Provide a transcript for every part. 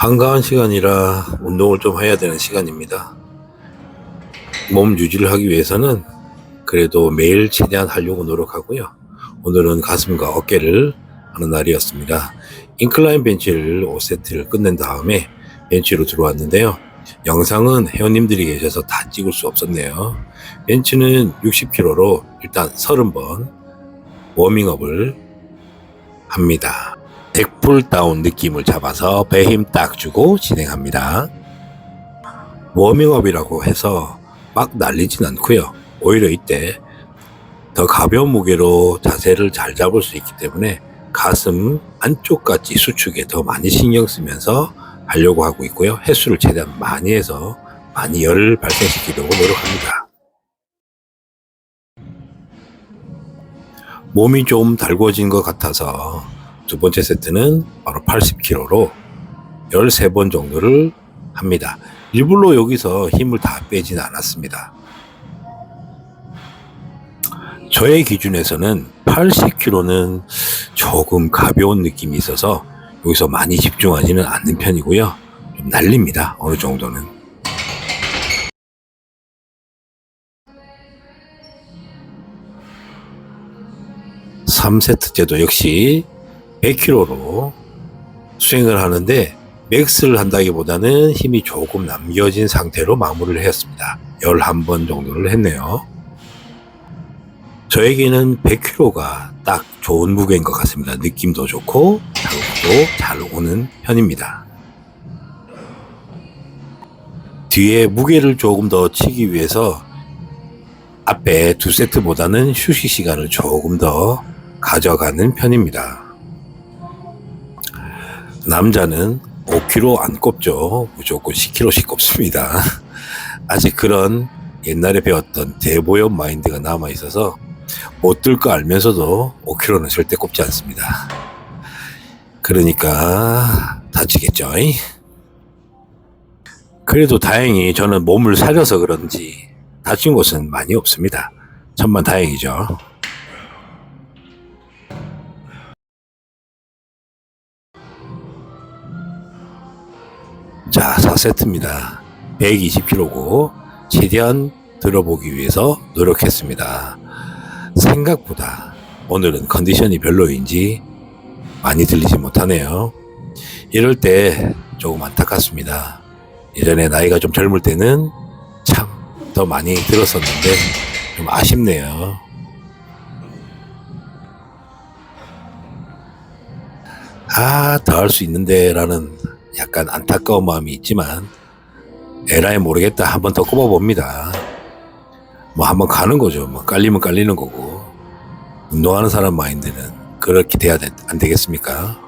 한가한 시간이라 운동을 좀 해야 되는 시간입니다. 몸 유지를 하기 위해서는 그래도 매일 최대한 하려고 노력하고요. 오늘은 가슴과 어깨를 하는 날이었습니다. 인클라인 벤치를 5세트를 끝낸 다음에 벤치로 들어왔는데요. 영상은 회원님들이 계셔서 다 찍을 수 없었네요. 벤치는 60kg로 일단 30번 워밍업을 합니다. 백풀 다운 느낌을 잡아서 배 힘 딱 주고 진행합니다. 워밍업이라고 해서 막 날리진 않고요. 오히려 이때 더 가벼운 무게로 자세를 잘 잡을 수 있기 때문에 가슴 안쪽까지 수축에 더 많이 신경 쓰면서 하려고 하고 있고요. 횟수를 최대한 많이 해서 많이 열을 발생시키려고 노력합니다. 몸이 좀 달궈진 것 같아서 두 번째 세트는 바로 80kg로 13번 정도를 합니다. 일부러 여기서 힘을 다 빼진 않았습니다. 저의 기준에서는 80kg는 조금 가벼운 느낌이 있어서 여기서 많이 집중하지는 않는 편이고요. 좀 날립니다. 어느 정도는. 삼세트째도 역시 100kg로 수행을 하는데 맥스를 한다기보다는 힘이 조금 남겨진 상태로 마무리를 했습니다. 11번 정도를 했네요. 저에게는 100kg가 딱 좋은 무게인 것 같습니다. 느낌도 좋고 자극도 잘 오는 편입니다. 뒤에 무게를 조금 더 치기 위해서 앞에 두 세트보다는 휴식 시간을 조금 더 가져가는 편입니다. 남자는 5kg 안 꼽죠. 무조건 10kg씩 꼽습니다. 아직 그런 옛날에 배웠던 대보연 마인드가 남아 있어서 못 들 거 알면서도 5kg는 절대 꼽지 않습니다. 그러니까 다치겠죠. 그래도 다행히 저는 몸을 사려서 그런지 다친 곳은 많이 없습니다. 천만 다행이죠. 자, 4세트입니다. 120kg고 최대한 들어보기 위해서 노력했습니다. 생각보다 오늘은 컨디션이 별로인지 많이 들리지 못하네요. 이럴 때 조금 안타깝습니다. 예전에 나이가 좀 젊을 때는 참 더 많이 들었었는데 좀 아쉽네요. 아, 더 할 수 있는데 라는 약간 안타까운 마음이 있지만 에라이 모르겠다 한 번 더 꼽아봅니다. 뭐 한번 가는 거죠. 뭐 깔리면 깔리는 거고 운동하는 사람 마인드는 그렇게 돼야 되, 안 되겠습니까?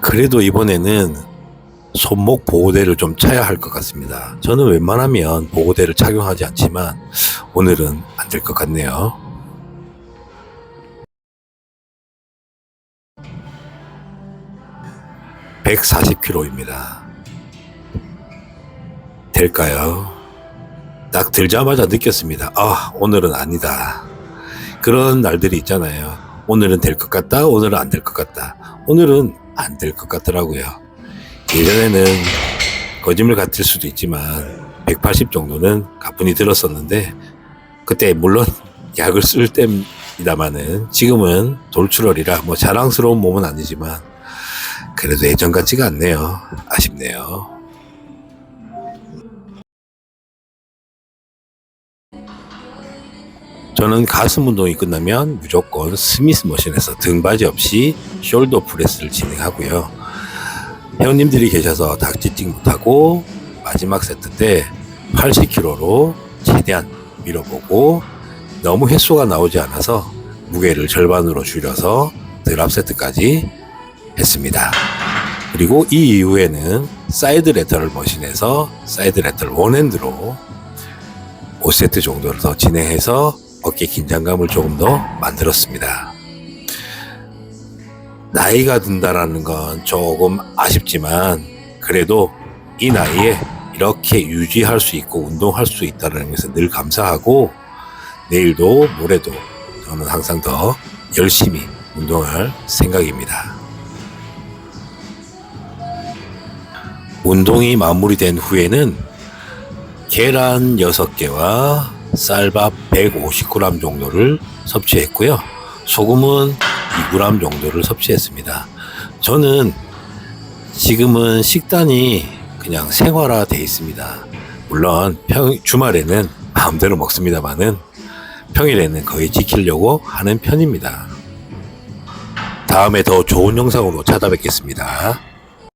그래도 이번에는 손목 보호대를 좀 차야 할 것 같습니다. 저는 웬만하면 보호대를 착용하지 않지만 오늘은 안 될 것 같네요. (140kg입니다) 될까요? 딱 들자마자 느꼈습니다. 아, 오늘은 아니다. 그런 날들이 있잖아요. 오늘은 될 것 같다, 오늘은 안 될 것 같다. 오늘은 안 될 것 같더라고요. 예전에는 거짓말 같을 수도 있지만 180 정도는 가뿐히 들었었는데 그때 물론 약을 쓸 때입니다마는 지금은 돌출혈이라 뭐 자랑스러운 몸은 아니지만 그래도 예전 같지가 않네요. 아쉽네요. 저는 가슴 운동이 끝나면 무조건 스미스 머신에서 등받이 없이 숄더 프레스를 진행하고요. 회원님들이 계셔서 닥짓직 못하고 마지막 세트 때 80kg로 최대한 밀어보고 너무 횟수가 나오지 않아서 무게를 절반으로 줄여서 드랍 세트까지 했습니다. 그리고 이 이후에는 사이드 레터럴 머신에서 사이드 레터럴 원핸드로 5세트 정도를 더 진행해서 어깨 긴장감을 조금 더 만들었습니다. 나이가 든다라는 건 조금 아쉽지만 그래도 이 나이에 이렇게 유지할 수 있고 운동할 수 있다는 것에 늘 감사하고 내일도 모레도 저는 항상 더 열심히 운동할 생각입니다. 운동이 마무리된 후에는 계란 6개와 쌀밥 150g 정도를 섭취했고요. 소금은 2g 정도를 섭취했습니다. 저는 지금은 식단이 그냥 생활화 돼 있습니다. 물론 평, 주말에는 마음대로 먹습니다만은 평일에는 거의 지키려고 하는 편입니다. 다음에 더 좋은 영상으로 찾아뵙겠습니다.